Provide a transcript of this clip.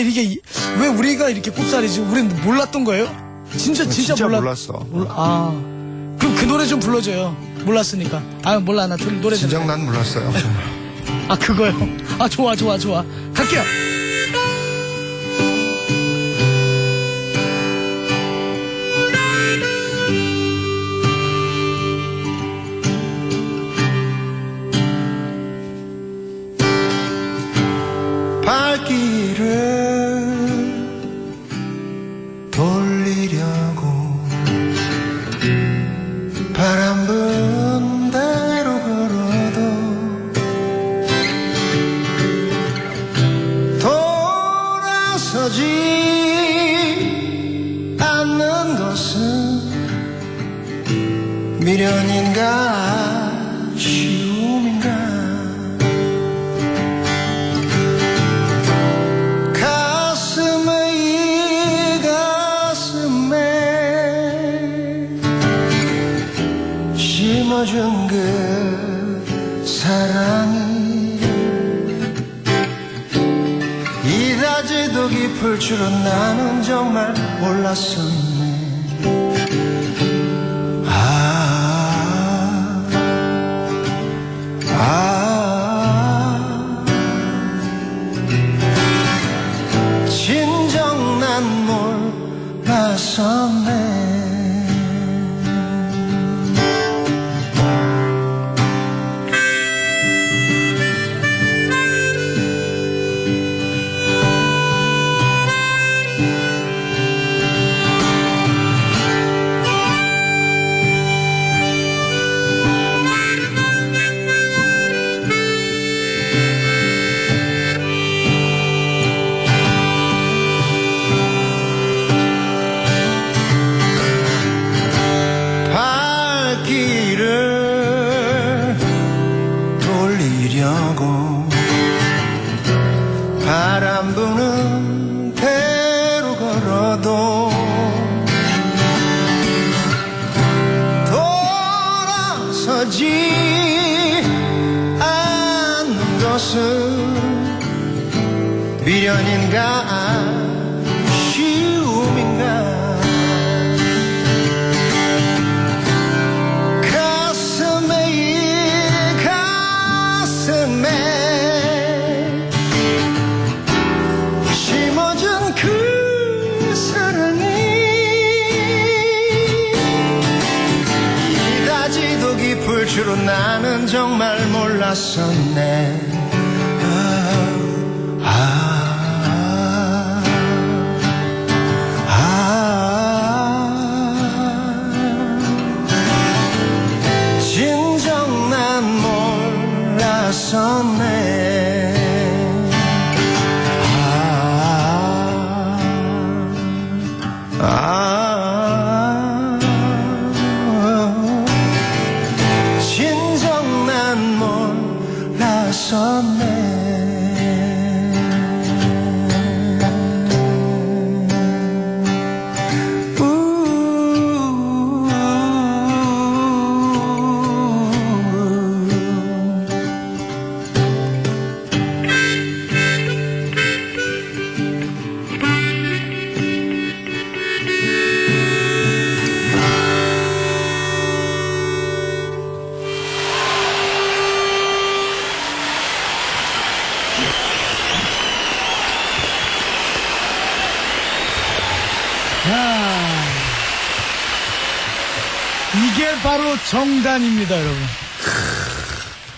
우리가 이게 이- 왜 우리가 이렇게 꼽살이지? 우리는 몰랐던 거예요? 진짜 진짜, 진짜 몰랐. 몰랐어. 몰라. 아 그럼 그 노래 좀 불러줘요. 몰랐으니까. 아 몰라 나 들- 노래 좀. 진작 난 몰랐어요. 아 그거요. 아 좋아 좋아 좋아. 갈게요. 미련인가? 쉬움인가? 가슴에 이 가슴에 심어준 그 사랑이 이다지도 깊을 줄은 나는 정말 몰랐었네 몰 돌아서지 않는 것은 미련인가? 쉬 깊을 줄은 나는 정말 몰랐었네 아, 아, 아. 진정 난 몰랐었네 야 이게 바로 정단입니다, 여러분.